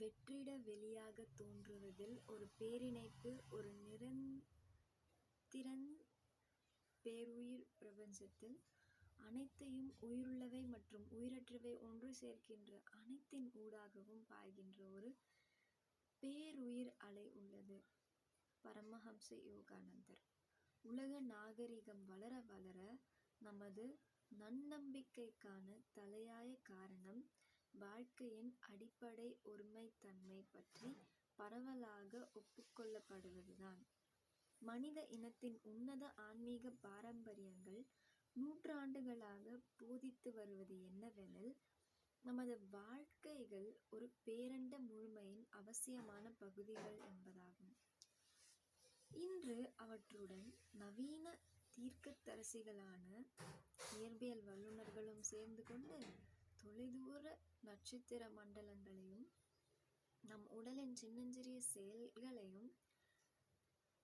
வெற்றிட வெளியாகத் தோன்றுவதில் ஒரு பேரிணைப்பு ஒரு நிரந்திரன் பேருயிர் பிரபஞ்சத்தில் அனைத்தையும் உயிருள்ளவை மற்றும் உயிரற்றவை ஒன்று சேர்க்கின்ற அனைத்தின் ஊடாகவும் பாய்கின்ற ஒரு பேருயிர் அலை உள்ளது. பரமஹம்ச யோகானந்தர் உலக நாகரிகம் வளர வளர நமது நன்னம்பிக்கைக்கான தலையாய காரணம் வாழ்க்கையின் அடிப்படை ஒருமைத்தன்மை பற்றி பரவலாக ஒப்புக்கொள்ளப்படுவதுதான். மனித இனத்தின் உன்னத ஆன்மீக பாரம்பரியங்கள் நூற்றாண்டுகளாகப் போதித்து வருவது என்னவெனில், நமது வாழ்க்கைகள் ஒரு பேரண்ட முழுமையின் அவசியமான பகுதிகள் என்பதாகும். இன்று அவற்றுடன் நவீன தீர்க்கதரிசிகளான இயற்பியல் வல்லுநர்களும் சேர்ந்து கொண்டு, தொலைதூர நட்சத்திர மண்டலங்களையும் நம் உடலின் சின்னஞ்சிறிய செயல்களையும்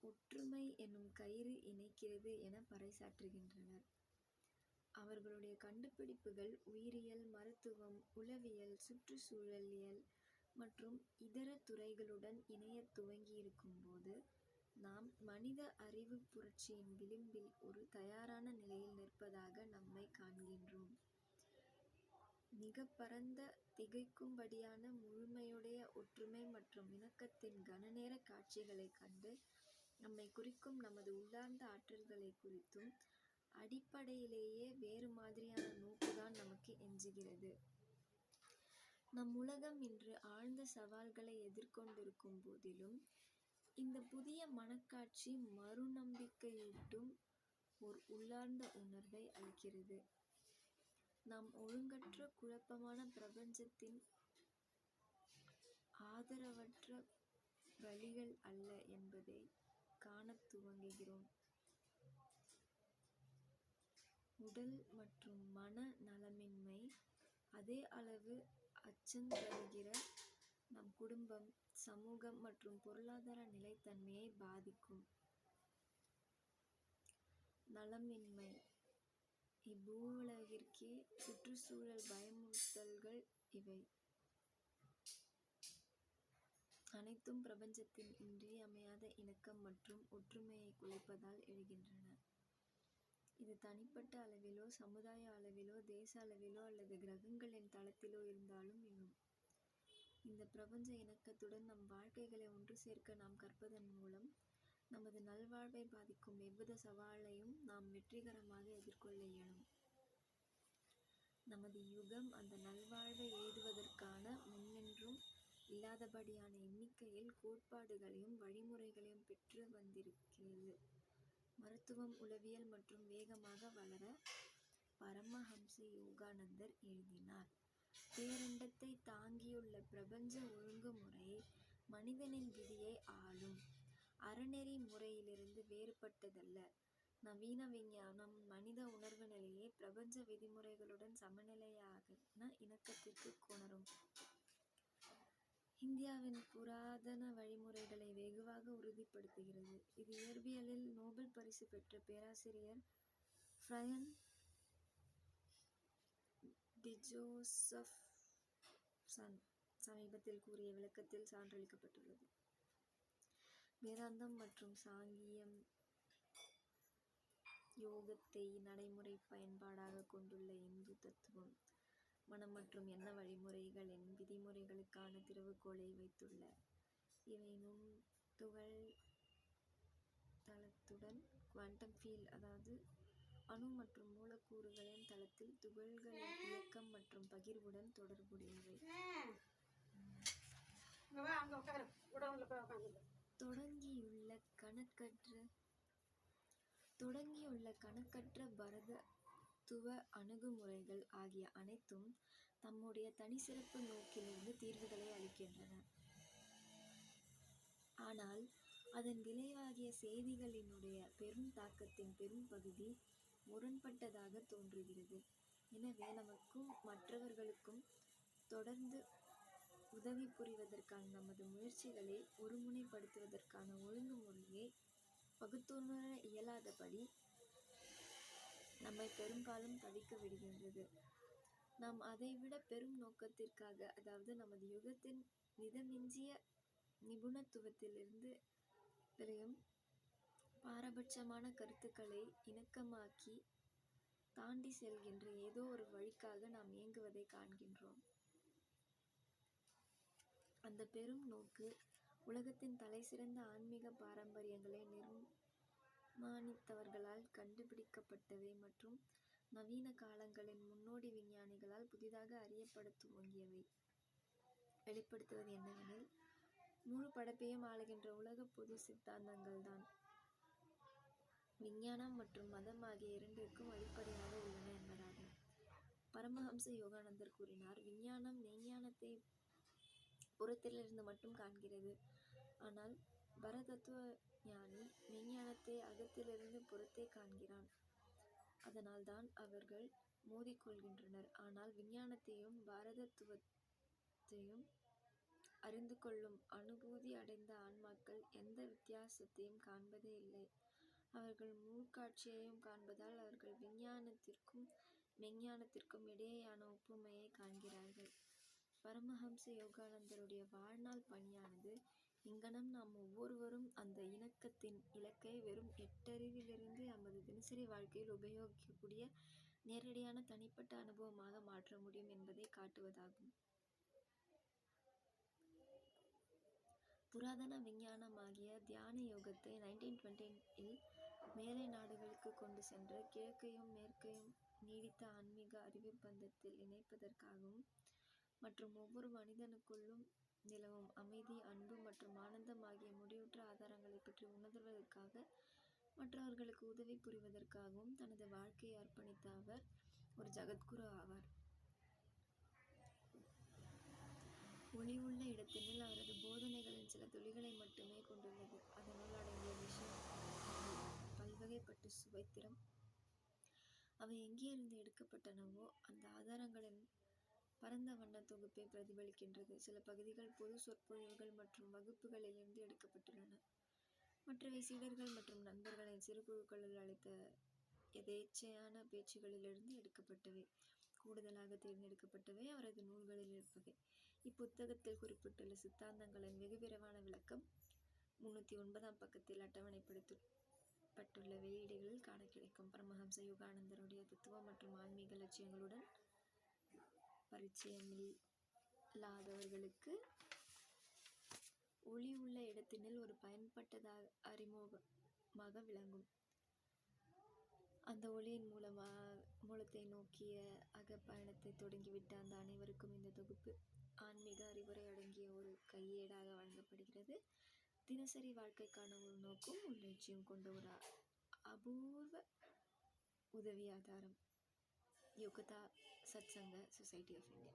ஒற்றுமை எனும் கயிறு இணைக்கிறது என பறைசாற்றுகின்றனர். அவர்களுடைய கண்டுபிடிப்புகள் உயிரியல், மருத்துவம், உளவியல், சுற்றுச்சூழலியல் மற்றும் இதர துறைகளுடன் இணையத் துவங்கியிருக்கும்போது, நாம் மனித அறிவு புரட்சியின் விளிம்பில் ஒரு தயாரான நிலையில் நிற்பதாக நம்மை காண்கின்றோம். மிகப்பரந்த, திகைக்கும்படியான, முழுமையுடைய ஒற்றுமை மற்றும் இணக்கத்தின் கணநேரக் காட்சிகளைக் கண்டு, நம்மைக் குறிக்கும் நமது உள்ளார்ந்த ஆற்றல்களைக் குறித்தும் அடிப்படையிலேயே வேறு மாதிரியான நோக்குதான் நமக்கு எஞ்சுகிறது. நம் உலகம் இன்று ஆழ்ந்த சவால்களை எதிர்கொண்டிருக்கும் போதிலும், இந்த புதிய மனக்காட்சி மறுநம்பிக்கையூட்டும் ஓர் உள்ளார்ந்த உணர்வை அளிக்கிறது. நாம் ஒழுங்கற்ற, குழப்பமான பிரபஞ்சத்தின் ஆதரவற்ற வழிகள் அல்ல என்பதை காணத் துவங்குகிறோம். உடல் மற்றும் மன நலமின்மை அதே அளவு அச்சம் தருகிற நம் குடும்பம், சமூகம் மற்றும் பொருளாதார நிலைத்தன்மையை பாதிக்கும். நலமின்மை இப்பூவுலகிற்கே சுற்றுச்சூழல் பயமுறுத்தல்கள் இவை அனைத்தும் பிரபஞ்சத்தின் இன்றியமையாத இணக்கம் மற்றும் ஒற்றுமையை குலைப்பதால் எழுகின்றன. இது தனிப்பட்ட அளவிலோ, சமுதாய அளவிலோ, தேச அளவிலோ அல்லது கிரகங்களின் தளத்திலோ இருந்தாலும் எழும். இந்த பிரபஞ்ச இணக்கத்துடன் நம் வாழ்க்கைகளை ஒன்று சேர்க்க நாம் கற்பதன் மூலம், நமது நல்வாழ்வை பாதிக்கும் எவ்வித சவாலையும் நாம் வெற்றிகரமாக எதிர்கொள்ள இயலும். நமது யுகம் அந்த நல்வாழ்வை எழுதுவதற்கான முன்னென்றும் இல்லாதபடியான எண்ணிக்கையில் கோட்பாடுகளையும் வழிமுறைகளையும் பெற்று வந்திருக்கிறது. மருத்துவம், உளவியல் மற்றும் வேகமாக வளர பரமஹம்ச யோகானந்தர் எழுதினார். பேரண்டத்தை தாங்கியுள்ள பிரபஞ்ச ஒழுங்குமுறை மனிதனின் விதியை ஆளும் அறநெறி முறையிலிருந்து வேறுபட்டதல்ல. நவீன விஞ்ஞானம் மனித உணர்வு நிலையை பிரபஞ்ச விதிமுறைகளுடன் சமநிலையான இணக்கத்திற்குக் கொணரும். இந்தியாவின் புராதன வழிமுறைகளை வெகுவாக உறுதிப்படுத்துகிறது. இது இயற்பியலில் நோபல் பரிசு பெற்ற பேராசிரியர் பிரையன் டிஜோசப்சன் சமீபத்தில் கூறிய விளக்கத்தில் சான்றளிக்கப்பட்டுள்ளது. வேதாந்தம் மற்றும் சாங்கியம் யோகத்தை நடைமுறை பயன்பாடாக கொண்டுள்ள இந்து தத்துவம், மனம் மற்றும் எண்ண வழிமுறைகளின் விதிமுறைகளுக்கான திறவுகோலை வைத்துள்ள. இவை நுண்துகள் தளத்துடன் குவாண்டம் ஃபீல் அதாவது அணு மற்றும் மூலக்கூறுகளின் தளத்தில் துகள்களின் இயக்கம் மற்றும் பகிர்வுடன் தொடர்புடையவை. தொடங்கியுள்ள கணக்கற்ற தொடங்கியுள்ள கணக்கற்ற பரதத்துவ அணுகுமுறைகள் ஆகிய அனைத்தும் தம்முடைய தனிச்சிறப்பு நோக்கிலிருந்து தீர்வுகளை அளிக்கின்றன. ஆனால் அதன் விளைவாகிய செய்திகளினுடைய பெரும் தாக்கத்தின் பெரும்பகுதி முரண்பட்டதாகத் தோன்றுகிறது. எனவே நமக்கும் மற்றவர்களுக்கும் தொடர்ந்து உதவி புரிவதற்கான நமது முயற்சிகளை ஒருமுனைப்படுத்துவதற்கான ஒழுங்குமுறையை பகுத்துணர இயலாதபடி நம்மை பெரும்பாலும் தவிக்க விடுகின்றது. நாம் அதைவிட பெரும் நோக்கத்திற்காக அதாவது நமது யுகத்தின் மிதமிஞ்சிய நிபுணத்துவத்திலிருந்து விளையும் பாரபட்சமான கருத்துக்களை இணக்கமாக்கி தாண்டிச் செல்கின்ற ஏதோ ஒரு வழிக்காக நாம் இயங்குவதை காண்கின்றோம் அந்த பெரும் நோக்கு, உலகத்தின் தலைசிறந்த ஆன்மீக பாரம்பரியங்களை நிர்மாணித்தவர்களால் கண்டுபிடிக்கப்பட்டவை மற்றும் நவீன காலங்களின் முன்னோடி விஞ்ஞானிகளால் புதிதாக அறியப்பட துவங்கியவை. வெளிப்படுத்துவது என்னவெனில், முழு படைப்பையும் ஆளுகின்ற பொது சித்தாந்தங்கள் சித்தாந்தங்கள்தான் விஞ்ஞானம் மற்றும் மதம் ஆகிய இரண்டிற்கும் அடிப்படையாக உள்ளன என்பதாகும். பரமஹம்ச யோகானந்தர் கூறினார்: "விஞ்ஞானம் மெய்ஞானத்தை புறத்திலிருந்து மட்டும் காண்கிறது. ஆனால் பரதத்துவ ஞானி விஞ்ஞானத்தை அகத்திலிருந்து புறத்தே காண்கிறான். அதனால்தான் அவர்கள் மோதிக்கொள்கின்றனர் ஆனால் விஞ்ஞானத்தையும் பரதத்துவத்தையும் அறிந்துகொள்ளும் அனுபூதி அடைந்த ஆன்மாக்கள் எந்த வித்தியாசத்தையும் காண்பதே இல்லை. அவர்கள் முழுக்காட்சியையும் காண்பதால் அவர்கள் விஞ்ஞானத்திற்கும் மெஞ்ஞானத்திற்கும் இடையேயான ஒப்புமையை காண்கிறார்கள். " பரமஹம்ச யோகானந்தருடைய வாழ்நாள் பணியானது, இங்ஙனம் நாம் ஒவ்வொருவரும் அந்த இணக்கத்தின் இலக்கை வெறும் எட்டறிவிலிருந்து நமது தினசரி வாழ்க்கையில் உபயோகிக்கக்கூடிய நேரடியான தனிப்பட்ட அனுபவமாக மாற்ற முடியும் என்பதை காட்டுவதாகும். புராதன விஞ்ஞானமாகிய தியான யோகத்தை நைன்டீன் இல் மேலை நாடுகளுக்கு கொண்டு சென்று கிழக்கையும் மேற்கையும் நீடித்த ஆன்மீக அறிவுப்பந்தத்தில் இணைப்பதற்காகவும் மற்றும் ஒவ்வொரு மனிதனுக்குள்ளும் நிலவும் அமைதி, அன்பு மற்றும் ஆனந்தம் ஆகிய முடிவுற்ற ஆதாரங்களை பற்றி உணர்வதற்காக மற்றவர்களுக்கு உதவி புரிவதற்காகவும் தனது வாழ்க்கையை அர்ப்பணித்த அவர் ஒரு ஜகத்குரு ஆவார். ஒளி உள்ள இடத்தினில் அவரது போதனைகளின் சில துளிகளை மட்டுமே கொண்டுள்ளது. அதனால் அடங்கிய விஷயம் பல்வகைப்பட்டு சுவைத்திரம். அவை எங்கிருந்து எடுக்கப்பட்டனவோ அந்த ஆதாரங்களின் பரந்த வண்ணத் தொகுப்பை பிரதிபலிக்கின்றது. சில பகுதிகள் பொது சொற்பொழிவுகள் மற்றும் வகுப்புகளிலிருந்து எடுக்கப்பட்டுள்ளன. மற்றவை சீடர்கள் மற்றும் நண்பர்களின் சிறு குழுக்களில் அளித்த எதேச்சையான பேச்சுக்களிலிருந்து எடுக்கப்பட்டவை. கூடுதலாக தேர்ந்தெடுக்கப்பட்டவை அவரது நூல்களில் இருப்பவை. இப்புத்தகத்தில் குறிப்பிட்டுள்ள சித்தாந்தங்களின் வெகுவிரிவான விளக்கம் முன்னூற்றி ஒன்பதாம் பக்கத்தில் அட்டவணைப்படுத்தப்பட்டுள்ள வெளியீடுகளில் காண கிடைக்கும். பரமஹம்ச யோகானந்தருடைய தத்துவம் மற்றும் ஆன்மீக லட்சியங்களுடன் பரிச்சயம் இல்லாதவர்களுக்கு ஒளி உள்ள இடத்தினில் ஒரு பயன்பட்டதாக அறிமுகமாக விளங்கும். அந்த ஒளியின் மூலத்தை நோக்கிய அகப்பயணத்தை தொடங்கிவிட்ட அந்த அனைவருக்கும் இந்த தொகுப்பு ஆன்மீக அறிவுரை அடங்கிய ஒரு கையேடாக வழங்கப்படுகிறது. தினசரி வாழ்க்கைக்கான ஒரு நோக்கும் உள்நீட்சியும் கொண்ட ஒரு அபூர்வ உதவி ஆதாரம் Yogoda Satsanga society of India